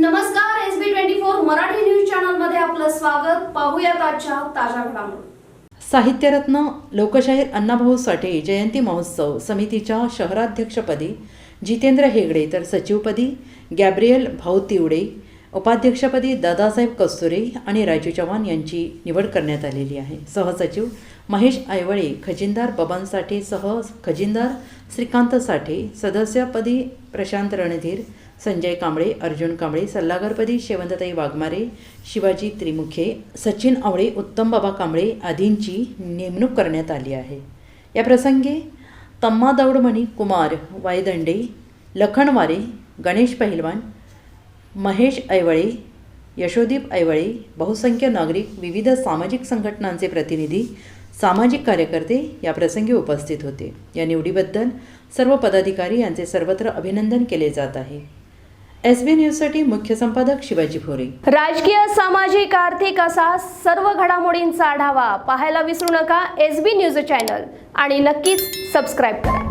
नमस्कार S B twenty four Marathi news चॅनलमध्ये आपलं स्वागत. पाहूया आजच्या ताज्या घडामोडी. साहित्यरत्न लोकशाहीर अण्णाभाऊ साठे जयंती महोत्सव समितीच्या शहराध्यक्षपदी जितेंद्र हेगडे तर सचिवपदी गॅब्रियल भाऊ तिवडे उपाध्यक्षपदी दादासाहेब कस्तुरे आणि राजू चव्हाण यांची निवड करण्यात आलेली आहे. सहसचिव महेश ऐवळे खजिनदार बबन साठे सह खजिनदार श्रीकांत साठे सदस्यपदी प्रशांत रणधीर संजय कांबळे अर्जुन कांबळे सल्लागारपदी शेवंतताई वाघमारे शिवाजी त्रिमुखे सचिन आवळे उत्तम बाबा कांबळे आदींची नेमणूक करण्यात आली आहे. या प्रसंगी तम्मा दौडमणी कुमार वायदंडे लखनवारे गणेश पहिलवान महेश ऐवळे यशोदीप ऐवळे बहुसंख्य नागरिक विविध सामाजिक संघटनांचे प्रतिनिधी सामाजिक कार्यकर्ते या प्रसंगी उपस्थित होते. या निवडीबद्दल सर्व पदाधिकारी यांचे सर्वत्र अभिनंदन केले जात आहे. एस बी न्यूजसाठी मुख्य संपादक शिवाजी भोरे. राजकीय सामाजिक आर्थिक असा सर्व घडामोडींचा आढावा पाहायला विसरू नका एस बी न्यूज चॅनल आणि नक्कीच सबस्क्राईब करा.